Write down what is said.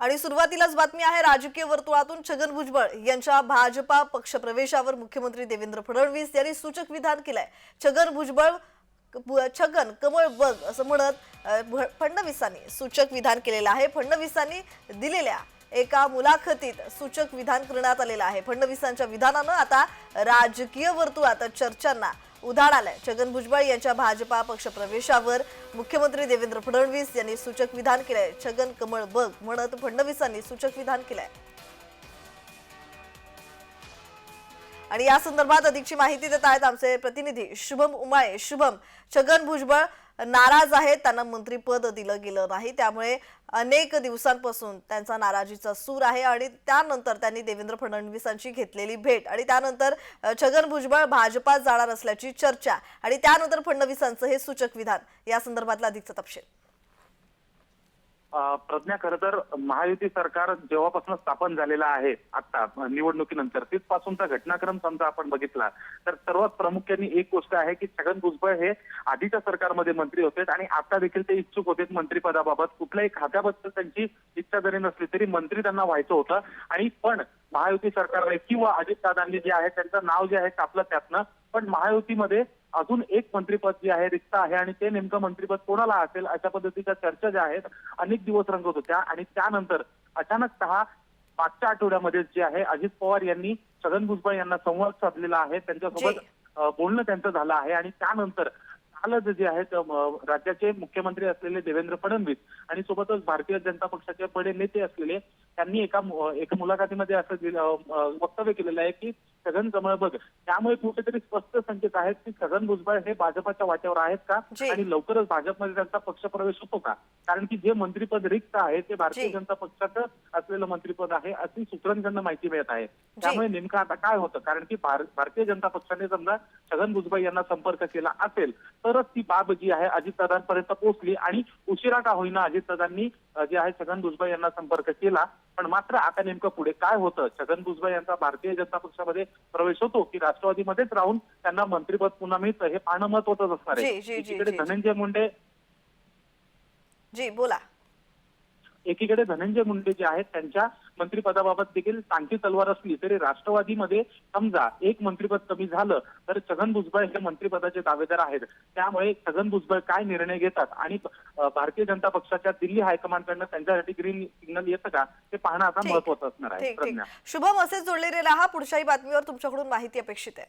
आणि सुरुवातीलाच बातमी आहे राजकीय वर्तुळातून छगन भुजबळ यांच्या भाजपा पक्षप्रवेशावर मुख्यमंत्री देवेंद्र फडणवीस यांनी सूचक विधान केलंय. छगन भुजबळ छगन कमळ बघ असं म्हणत भ- फडणवीसांनी सूचक विधान केलेलं आहे. फडणवीसांनी दिलेल्या एका मुलाखतीत सूचक विधान करण्यात आलेलं आहे. फडणवीसांच्या विधानानं आता राजकीय वर्तुळात चर्चांना उधाण आलंय. छगन भुजबळ यांच्या भाजपा पक्षप्रवेशावर मुख्यमंत्री देवेंद्र फडणवीस यांनी सूचक विधान केलंय. छगन कमळ बघ म्हणत फडणवीसांनी सूचक विधान केलंय. आणि या संदर्भात अधिकची माहिती देत आहेत आमचे प्रतिनिधी शुभम उमाळे. शुभम छगन भुजबळ नाराज आहेत त्यांना मंत्रीपद दिलं गेलं नाही. त्यामुळे अनेक दिवसांपासून त्यांचा नाराजीचा सूर आहे आणि त्यानंतर त्यांनी देवेंद्र फडणवीसांची घेतलेली भेट आणि त्यानंतर छगन भुजबळ भाजपात जाणार असल्याची चर्चा आणि त्यानंतर फडणवीसांचं हे सूचक विधान या संदर्भातला अधिकचा तपशील. प्रज्ञा खरं तर महायुती सरकार जेव्हापासून स्थापन झालेलं आहे आता निवडणुकीनंतर तिथपासूनचा घटनाक्रम समजा आपण बघितला तर सर्वात प्रामुख्याने एक गोष्ट आहे की छगन भुजबळ हे आधीच्या सरकारमध्ये मंत्री होते आणि आता देखील ते इच्छुक होते मंत्रीपदाबाबत. कुठल्याही खात्याबद्दल त्यांची इच्छा जरी नसली तरी मंत्री त्यांना व्हायचं होतं. आणि पण महायुती सरकारने किंवा अजितदादांनी जे आहे त्यांचं नाव जे आहे कापलं त्यातनं. पण महायुतीमध्ये अजून एक मंत्रीपद जे आहे रिक्त आहे आणि ते नेमकं मंत्रीपद कोणाला असेल अशा पद्धतीच्या चर्चा ज्या आहेत अनेक दिवस रंगत होत्या. आणि त्यानंतर अचानक मागच्या आठवड्यामध्ये जे आहे अजित पवार यांनी छगन भुजबळ यांना संवाद साधलेला आहे. त्यांच्यासोबत बोलणं त्यांचं झालं आहे. आणि त्यानंतर कालच जे आहेत म, राज्याचे मुख्यमंत्री असलेले देवेंद्र फडणवीस आणि सोबतच भारतीय जनता पक्षाचे बडे नेते असलेले त्यांनी एका एका मुलाखतीमध्ये असं वक्तव्य केलेलं आहे की छगन कमळ बघ. त्यामुळे कुठेतरी स्पष्ट संकेत आहेत की छगन भुजबळ हे भाजपाच्या वाट्यावर आहेत का. आणि लवकरच भाजपमध्ये त्यांचा पक्षप्रवेश होतो का? कारण की जे मंत्रीपद रिक्त आहे ते भारतीय. जनता पक्षाचं असलेलं मंत्रीपद आहे अशी सूत्रांकडनं माहिती मिळत आहे. त्यामुळे नेमकं आता काय होतं? कारण की भार- भारतीय जनता पक्षाने समजा छगन भुजबळ यांना संपर्क केला असेल तरच ती बाब जी आहे अजितदादांपर्यंत पोहोचली. आणि उशिरा का होईना अजितदादांनी जे आहे छगन भुजबळ यांना संपर्क केला. पण मात्र आता नेमकं पुढे काय होतं? छगन भुजबळ यांचा भारतीय जनता पक्षामध्ये प्रवेश होतो की राष्ट्रवादीमध्येच राहून त्यांना मंत्रीपद पुन्हा मिळतं हे पाहणं महत्वाचं असणार आहे. धनंजय मुंडे जी बोला. एकीकडे धनंजय मुंडे जे आहेत त्यांच्या मंत्रिपदाबाबत देखील टांगती तलवार असली तरी राष्ट्रवादीमध्ये समजा एक मंत्रिपद कमी झालं तर छगन भुजबळ हे मंत्रिपदाचे दावेदार आहेत. त्यामुळे छगन भुजबळ काय निर्णय घेतात आणि भारतीय जनता पक्षाच्या दिल्ली हायकमांडकडनं त्यांच्यासाठी ग्रीन सिग्नल येतं का? ते पाहणं आता. महत्वाचं असणार आहे. शुभम असेच जोडलेले राहा. पुढच्याही बातमीवर तुमच्याकडून माहिती अपेक्षित आहे.